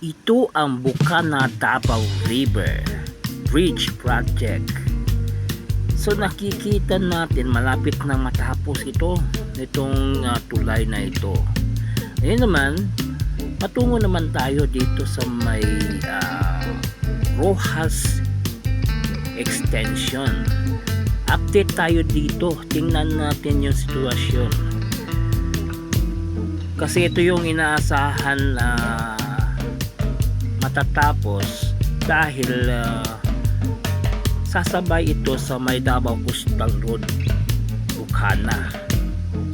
Ito ang Bukana Davao River Bridge Project. So nakikita natin malapit na matapos ito nitong uh, tulay na ito. Ngayon naman, patungo naman tayo dito sa may uh, Rojas Extension. Update tayo dito. Tingnan natin yung sitwasyon. Kasi ito yung inaasahan na matatapos dahil uh, sasabay ito sa may Davao Coastal Road Bukana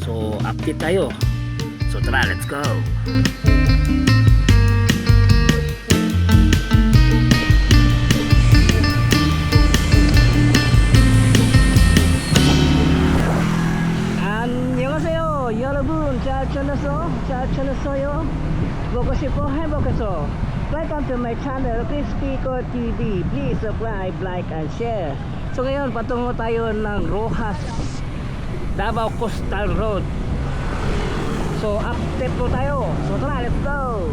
so update tayo so tara let's go 안녕하세요 여러분 잘 지냈어? 잘 지냈어요? 보고 싶어 행복했어 Welcome to my channel Crispy Co TV Please subscribe, like, and share. So ngayon patungo tayo ng Rojas Davao Coastal Road. So update po tayo. So tara, let's go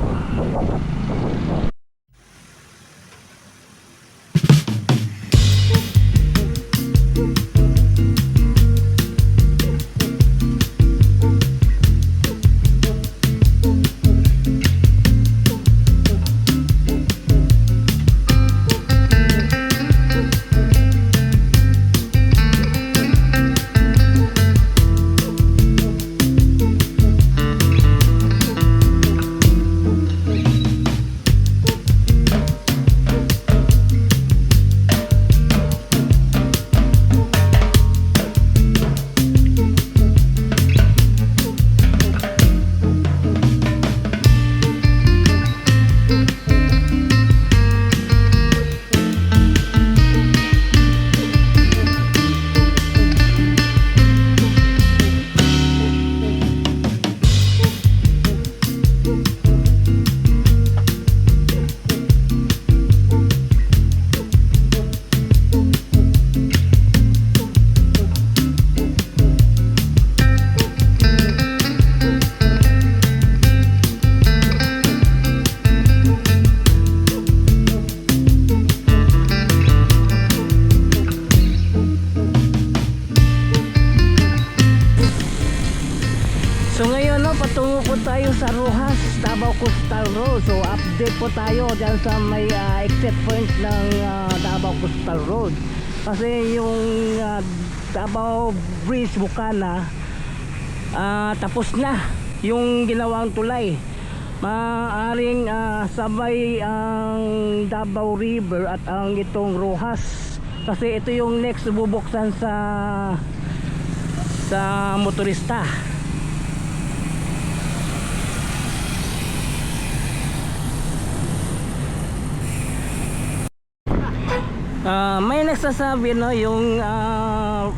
update po tayo dyan sa may uh, exit point ng uh, Davao Coastal Road. Kasi yung uh, Davao Bridge Bukana uh, tapos na yung ginawang tulay. Maaring uh, sabay ang Davao River at ang itong Rojas. Kasi ito yung next bubuksan sa sa motorista. Ah, may nagsasabi no yung ah,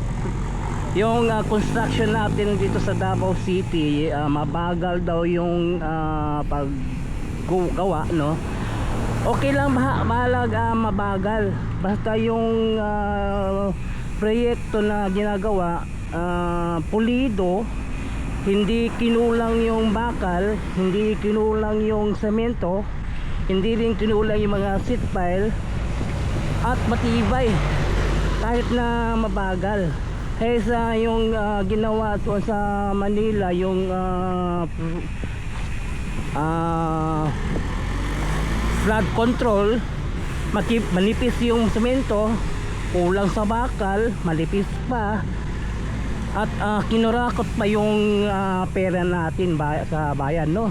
yung ah, construction natin dito sa Davao City ah, mabagal daw yung ah, paggawa no? Okay lang ba balag ah, mabagal. Basta yung ah, proyekto na ginagawa ah, pulido hindi kinulang yung bakal hindi kinulang yung semento hindi rin kinulang yung mga seat pile at matibay kahit na mabagal. Kaysa yung uh, ginawa to sa Manila yung uh, uh, flood control makip, manipis yung semento kulang sa bakal malipis pa at uh, kinurakot pa yung uh, pera natin ba sa bayan no?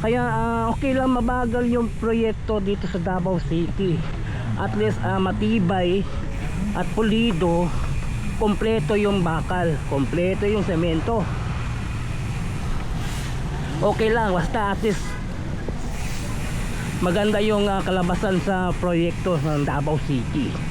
Kaya uh, okay lang mabagal yung proyekto dito sa Davao City at least uh, matibay at pulido kompleto yung bakal kompleto yung semento. Okay lang basta at least maganda yung uh, kalabasan sa proyekto ng Davao City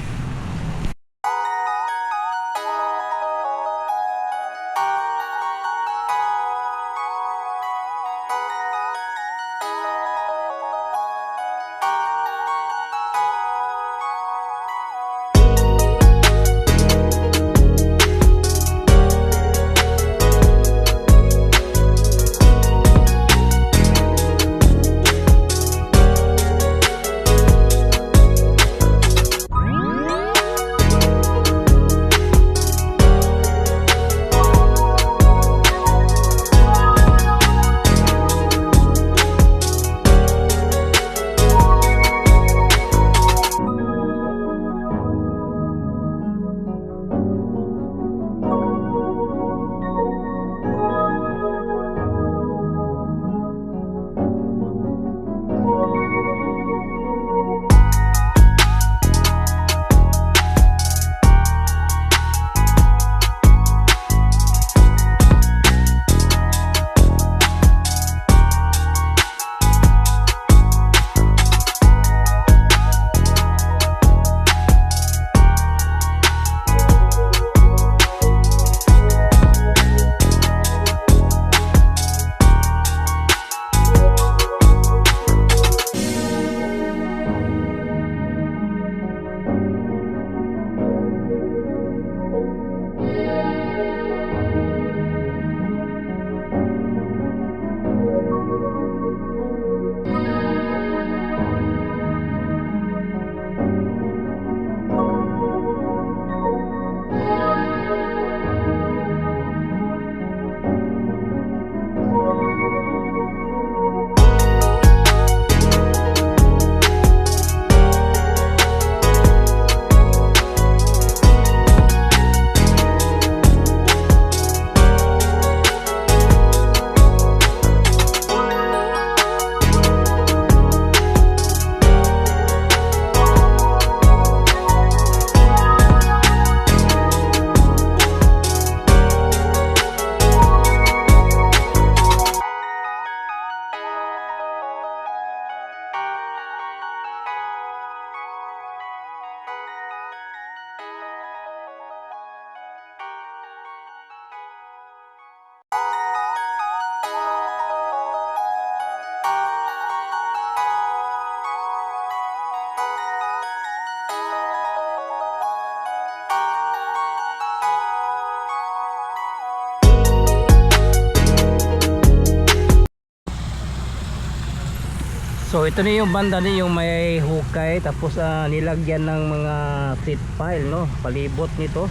So ito na yung banda na yung may hukay tapos ah, nilagyan ng mga seat pile no, palibot nito.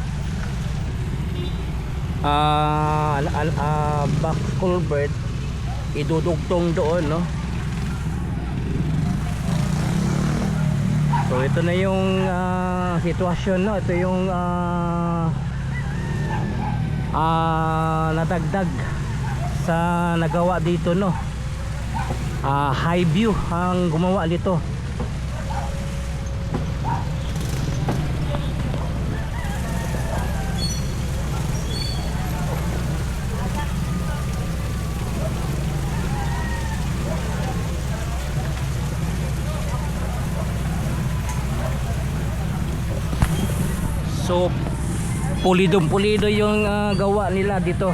Ah, al- al- ah, back culvert idudugtong doon no. So ito na yung ah, sitwasyon no, ito yung ah ah, nadagdag sa nagawa dito no ah, high view ang gumawa nito. So pulidong pulido yung ah, gawa nila dito.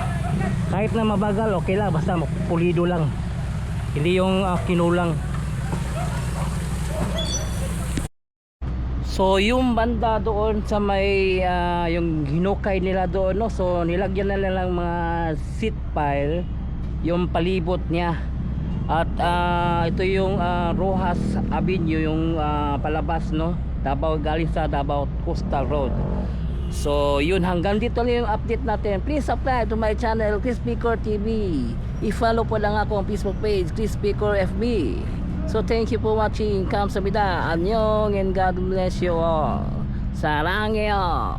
Kahit na mabagal okay lang basta pulido lang hindi yung ah, kinulang. So yung banda doon sa may ah, yung hinukay nila doon no? So nilagyan na lang mga seat pile yung palibot niya. At ah, ito yung ah, Rojas Avenue yung ah, palabas no? Davao galing sa Davao Coastal Road So yun hanggang dito lang yung update natin. Please subscribe to my channel Chris Picor TV. I-follow po lang ako ang Facebook page Chris Picor FB. So thank you for watching. Kamsahamnida. Annyeong and God bless you all. Sarangyo.